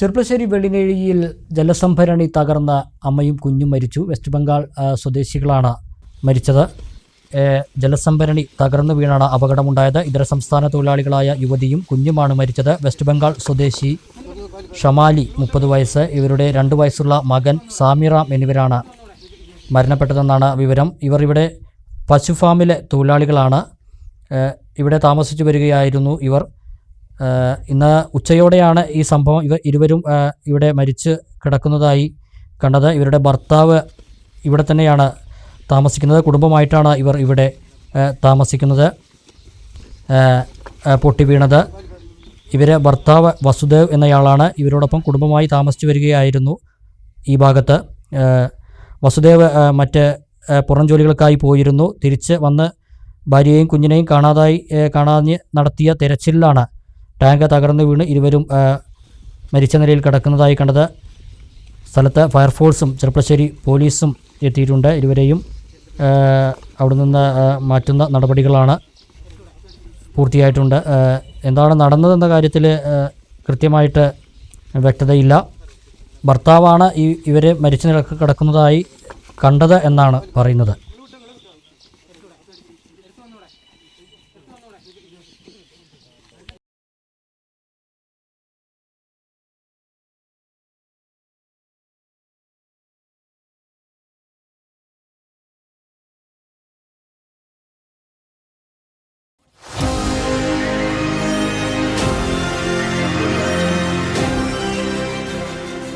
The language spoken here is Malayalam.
ചെർപ്പശ്ശേരി വെള്ളിനേഴിയിൽ ജലസംഭരണി തകർന്ന അമ്മയും കുഞ്ഞും മരിച്ചു. വെസ്റ്റ് ബംഗാൾ സ്വദേശികളാണ് മരിച്ചത്. ജലസംഭരണി തകർന്നു വീണാണ് അപകടമുണ്ടായത്. ഇതര സംസ്ഥാന തൊഴിലാളികളായ യുവതിയും കുഞ്ഞുമാണ് മരിച്ചത്. വെസ്റ്റ് ബംഗാൾ സ്വദേശി ഷമാലി മുപ്പത് വയസ്സ്. ഇവരുടെ രണ്ട് വയസ്സുള്ള മകൻ സാമിറാം എന്നിവരാണ് മരണപ്പെട്ടതെന്നാണ് വിവരം. ഇവർ ഇവിടെ പശു ഫാമിലെ തൊഴിലാളികളാണ് ഇവിടെ താമസിച്ചു വരികയായിരുന്നു ഇവർ. ഇന്ന് ഉച്ചയോടെയാണ് ഈ സംഭവം. ഇവ ഇരുവരും ഇവിടെ മരിച്ച് കിടക്കുന്നതായി കണ്ടത്. ഇവരുടെ ഭർത്താവ് ഇവിടെ തന്നെയാണ് താമസിക്കുന്നത്. കുടുംബമായിട്ടാണ് ഇവർ ഇവിടെ താമസിക്കുന്നത്. പൊട്ടി വീണത്. ഇവരെ ഭർത്താവ് വസുദേവ് എന്നയാളാണ്. ഇവരോടൊപ്പം കുടുംബമായി താമസിച്ചു വരികയായിരുന്നു ഈ ഭാഗത്ത്. വസുദേവ് മറ്റ് പുറം ജോലികൾക്കായി പോയിരുന്നു. തിരിച്ച് വന്ന് ഭാര്യയെയും കുഞ്ഞിനെയും കാണാതായി കാണാതെ നടത്തിയ തെരച്ചിലിലാണ് ടാങ്ക് തകർന്നു വീണ് ഇരുവരും മരിച്ച നിലയിൽ കിടക്കുന്നതായി കണ്ടത് സ്ഥലത്ത് ഫയർഫോഴ്സും ചെറുപ്പശ്ശേരി പോലീസും എത്തിയിട്ടുണ്ട്. ഇരുവരെയും അവിടെ നിന്ന് മാറ്റുന്ന നടപടികളാണ് പൂർത്തിയായിട്ടുണ്ട്. എന്താണ് നടന്നതെന്ന കാര്യത്തിൽ കൃത്യമായിട്ട് വ്യക്തതയില്ല. ഭർത്താവാണ് ഈ ഇവരെ മരിച്ചു നിലയ്ക്ക് കിടക്കുന്നതായി കണ്ടത് എന്നാണ് പറയുന്നത്.